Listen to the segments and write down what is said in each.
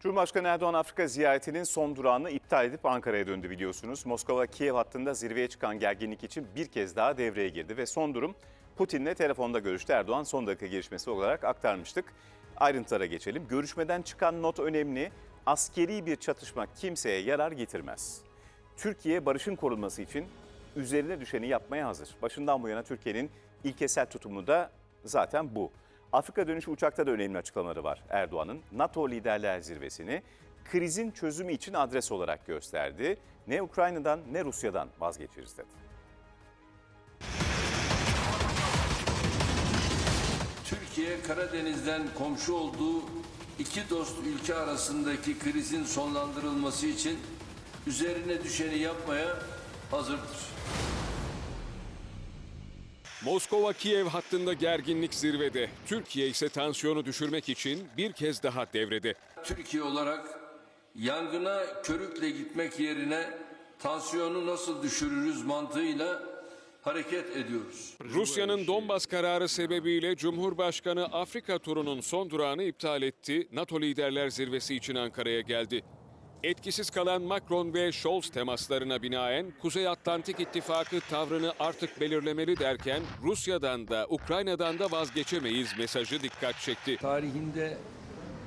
Cumhurbaşkanı Erdoğan Afrika ziyaretinin son durağını iptal edip Ankara'ya döndü biliyorsunuz. Moskova-Kiev hattında zirveye çıkan gerginlik için bir kez daha devreye girdi ve son durum Putin'le telefonda görüştü. Erdoğan son dakika gelişmesi olarak aktarmıştık. Ayrıntılara geçelim. Görüşmeden çıkan not önemli. Askeri bir çatışma kimseye yarar getirmez. Türkiye barışın korunması için üzerine düşeni yapmaya hazır. Başından bu yana Türkiye'nin ilkesel tutumu da zaten bu. Afrika dönüşü uçakta da önemli açıklamaları var Erdoğan'ın. NATO liderler zirvesini krizin çözümü için adres olarak gösterdi. Ne Ukrayna'dan ne Rusya'dan vazgeçeriz dedi. Türkiye Karadeniz'den komşu olduğu iki dost ülke arasındaki krizin sonlandırılması için üzerine düşeni yapmaya hazırdır. Moskova-Kiev hattında gerginlik zirvede. Türkiye ise tansiyonu düşürmek için bir kez daha devrede. Türkiye olarak yangına körükle gitmek yerine tansiyonu nasıl düşürürüz mantığıyla hareket ediyoruz. Rusya'nın Donbas kararı sebebiyle Cumhurbaşkanı Afrika turunun son durağını iptal etti. NATO liderler zirvesi için Ankara'ya geldi. Etkisiz kalan Macron ve Scholz temaslarına binaen Kuzey Atlantik İttifakı tavrını artık belirlemeli derken Rusya'dan da Ukrayna'dan da vazgeçemeyiz mesajı dikkat çekti. tarihinde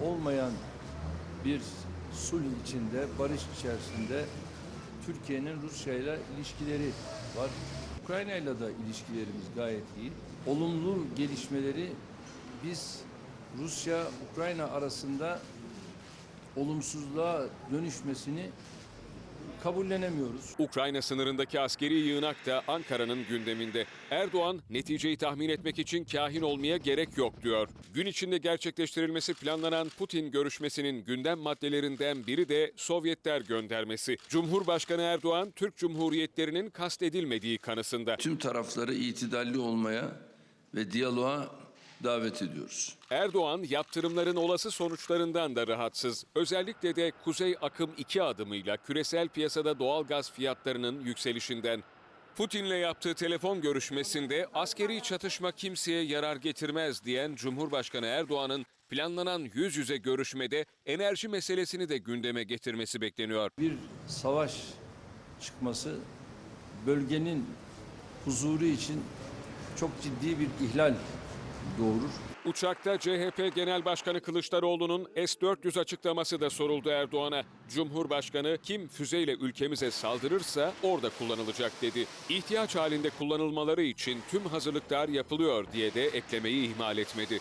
olmayan bir sulh içinde, barış içerisinde Türkiye'nin Rusya ile ilişkileri var. Ukrayna ile de ilişkilerimiz gayet iyi. Olumlu gelişmeleri biz Rusya-Ukrayna arasında olumsuzluğa dönüşmesini kabullenemiyoruz. Ukrayna sınırındaki askeri yığınak da Ankara'nın gündeminde. Erdoğan neticeyi tahmin etmek için kahin olmaya gerek yok diyor. Gün içinde gerçekleştirilmesi planlanan Putin görüşmesinin gündem maddelerinden biri de Sovyetler göndermesi. Cumhurbaşkanı Erdoğan Türk Cumhuriyetlerinin kastedilmediği kanısında. Tüm tarafları itidalli olmaya ve diyaloğa davet ediyoruz. Erdoğan yaptırımların olası sonuçlarından da rahatsız. Özellikle de Kuzey Akım 2 adımıyla küresel piyasada doğal gaz fiyatlarının yükselişinden. Putin'le yaptığı telefon görüşmesinde askeri çatışma kimseye yarar getirmez diyen Cumhurbaşkanı Erdoğan'ın planlanan yüz yüze görüşmede enerji meselesini de gündeme getirmesi bekleniyor. Bir savaş çıkması bölgenin huzuru için çok ciddi bir ihlal doğurur. Uçakta CHP Genel Başkanı Kılıçdaroğlu'nun S-400 açıklaması da soruldu Erdoğan'a. Cumhurbaşkanı kim füzeyle ülkemize saldırırsa orada kullanılacak dedi. İhtiyaç halinde kullanılmaları için tüm hazırlıklar yapılıyor diye de eklemeyi ihmal etmedi.